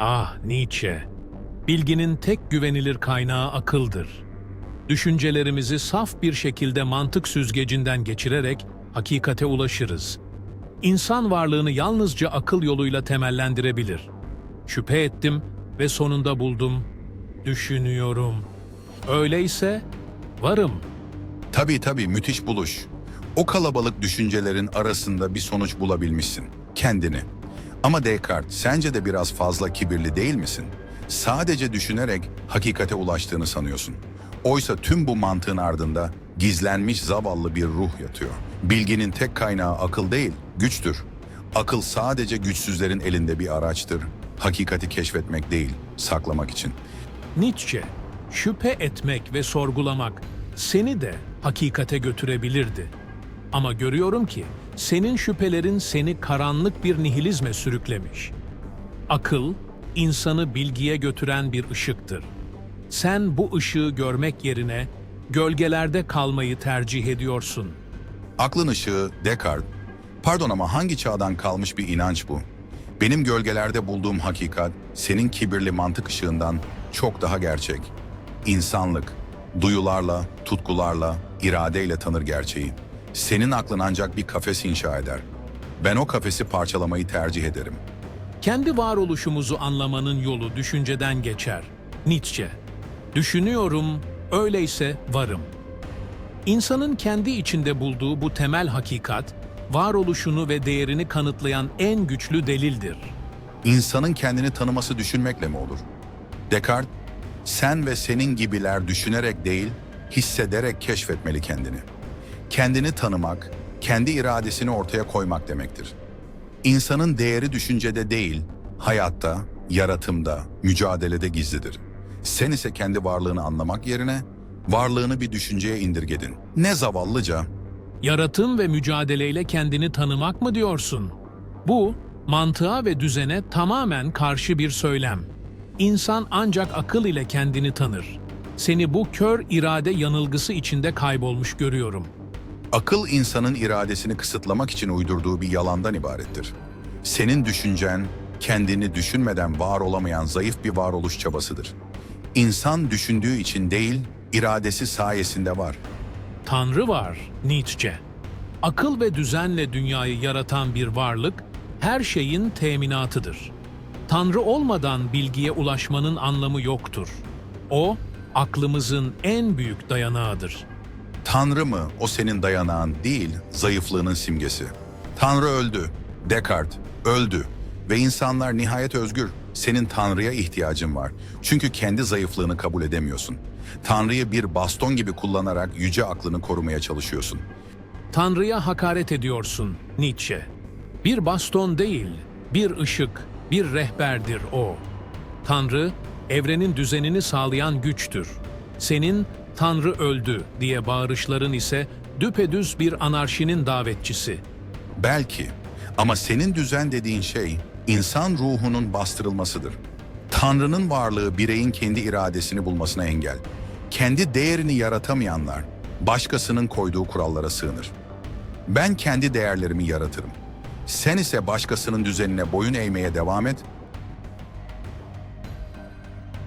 Ah Nietzsche, bilginin tek güvenilir kaynağı akıldır. Düşüncelerimizi saf bir şekilde mantık süzgecinden geçirerek hakikate ulaşırız. İnsan varlığını yalnızca akıl yoluyla temellendirebilir. Şüphe ettim ve sonunda buldum. Düşünüyorum. Öyleyse varım. Tabii tabii müthiş buluş. O kalabalık düşüncelerin arasında bir sonuç bulabilmişsin. Kendini. Ama Descartes sence de biraz fazla kibirli değil misin? Sadece düşünerek hakikate ulaştığını sanıyorsun. Oysa tüm bu mantığın ardında gizlenmiş zavallı bir ruh yatıyor. Bilginin tek kaynağı akıl değil, güçtür. Akıl sadece güçsüzlerin elinde bir araçtır. Hakikati keşfetmek değil, saklamak için. Nietzsche, şüphe etmek ve sorgulamak seni de hakikate götürebilirdi. Ama görüyorum ki senin şüphelerin seni karanlık bir nihilizme sürüklemiş. Akıl, insanı bilgiye götüren bir ışıktır. Sen bu ışığı görmek yerine gölgelerde kalmayı tercih ediyorsun. Aklın ışığı Descartes. Pardon ama hangi çağdan kalmış bir inanç bu? Benim gölgelerde bulduğum hakikat senin kibirli mantık ışığından çok daha gerçek. İnsanlık, duyularla, tutkularla, iradeyle tanır gerçeği. Senin aklın ancak bir kafes inşa eder. Ben o kafesi parçalamayı tercih ederim. Kendi varoluşumuzu anlamanın yolu düşünceden geçer. Nietzsche. Düşünüyorum, öyleyse varım. İnsanın kendi içinde bulduğu bu temel hakikat, varoluşunu ve değerini kanıtlayan en güçlü delildir. İnsanın kendini tanıması düşünmekle mi olur? Descartes, sen ve senin gibiler düşünerek değil, hissederek keşfetmeli kendini. Kendini tanımak, kendi iradesini ortaya koymak demektir. İnsanın değeri düşüncede değil, hayatta, yaratımda, mücadelede gizlidir. Sen ise kendi varlığını anlamak yerine, varlığını bir düşünceye indirgedin. Ne zavallıca, Yaratım ve mücadeleyle kendini tanımak mı diyorsun? Bu, mantığa ve düzene tamamen karşı bir söylem. İnsan ancak akıl ile kendini tanır. Seni bu kör irade yanılgısı içinde kaybolmuş görüyorum. Akıl insanın iradesini kısıtlamak için uydurduğu bir yalandan ibarettir. Senin düşüncen, kendini düşünmeden var olamayan zayıf bir varoluş çabasıdır. İnsan düşündüğü için değil, iradesi sayesinde var. Tanrı var, Nietzsche. Akıl ve düzenle dünyayı yaratan bir varlık, her şeyin teminatıdır. Tanrı olmadan bilgiye ulaşmanın anlamı yoktur. O, aklımızın en büyük dayanağıdır. Tanrı mı o senin dayanağın değil, zayıflığının simgesi. Tanrı öldü, Descartes öldü ve insanlar nihayet özgür. Senin Tanrı'ya ihtiyacın var. Çünkü kendi zayıflığını kabul edemiyorsun. Tanrı'yı bir baston gibi kullanarak yüce aklını korumaya çalışıyorsun. Tanrı'ya hakaret ediyorsun, Nietzsche. Bir baston değil, bir ışık, bir rehberdir o. Tanrı, evrenin düzenini sağlayan güçtür. Senin Tanrı öldü diye bağırışların ise düpedüz bir anarşinin davetçisi. Belki ama senin düzen dediğin şey insan ruhunun bastırılmasıdır. Tanrı'nın varlığı bireyin kendi iradesini bulmasına engel. Kendi değerini yaratamayanlar başkasının koyduğu kurallara sığınır. Ben kendi değerlerimi yaratırım. Sen ise başkasının düzenine boyun eğmeye devam et